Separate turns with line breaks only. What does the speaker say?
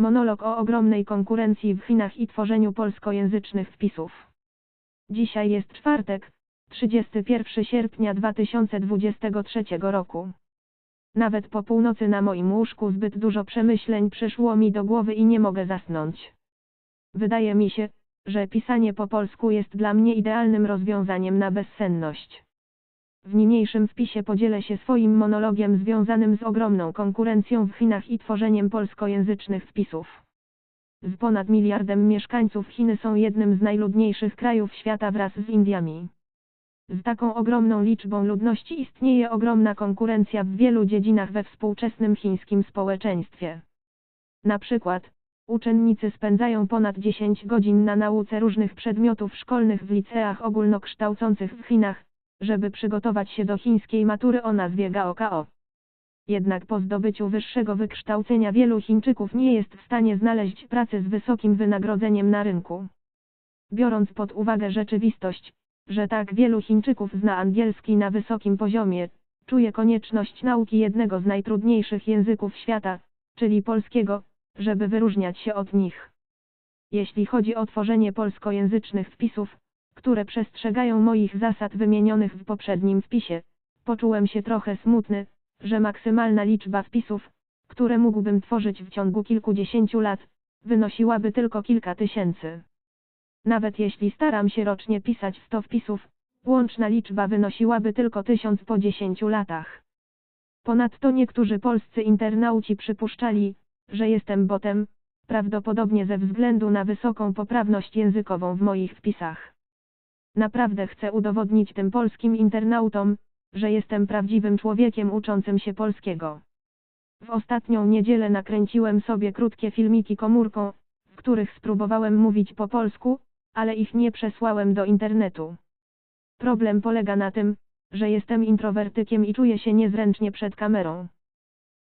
Monolog o ogromnej konkurencji w Chinach i tworzeniu polskojęzycznych wpisów. Dzisiaj jest czwartek, 31 sierpnia 2023 roku. Nawet po północy na moim łóżku zbyt dużo przemyśleń przyszło mi do głowy i nie mogę zasnąć. Wydaje mi się, że pisanie po polsku jest dla mnie idealnym rozwiązaniem na bezsenność. W niniejszym wpisie podzielę się swoim monologiem związanym z ogromną konkurencją w Chinach i tworzeniem polskojęzycznych wpisów. Z ponad miliardem mieszkańców Chiny są jednym z najludniejszych krajów świata wraz z Indiami. Z taką ogromną liczbą ludności istnieje ogromna konkurencja w wielu dziedzinach we współczesnym chińskim społeczeństwie. Na przykład, uczennicy spędzają ponad 10 godzin na nauce różnych przedmiotów szkolnych w liceach ogólnokształcących w Chinach, żeby przygotować się do chińskiej matury o nazwie Gaokao. Jednak po zdobyciu wyższego wykształcenia wielu Chińczyków nie jest w stanie znaleźć pracy z wysokim wynagrodzeniem na rynku. Biorąc pod uwagę rzeczywistość, że tak wielu Chińczyków zna angielski na wysokim poziomie, czuje konieczność nauki jednego z najtrudniejszych języków świata, czyli polskiego, żeby wyróżniać się od nich. Jeśli chodzi o tworzenie polskojęzycznych wpisów, które przestrzegają moich zasad wymienionych w poprzednim wpisie, poczułem się trochę smutny, że maksymalna liczba wpisów, które mógłbym tworzyć w ciągu kilkudziesięciu lat, wynosiłaby tylko kilka tysięcy. Nawet jeśli staram się rocznie pisać 100 wpisów, łączna liczba wynosiłaby tylko tysiąc po 10 latach. Ponadto niektórzy polscy internauci przypuszczali, że jestem botem, prawdopodobnie ze względu na wysoką poprawność językową w moich wpisach. Naprawdę chcę udowodnić tym polskim internautom, że jestem prawdziwym człowiekiem uczącym się polskiego. W ostatnią niedzielę nakręciłem sobie krótkie filmiki komórką, w których spróbowałem mówić po polsku, ale ich nie przesłałem do internetu. Problem polega na tym, że jestem introwertykiem i czuję się niezręcznie przed kamerą.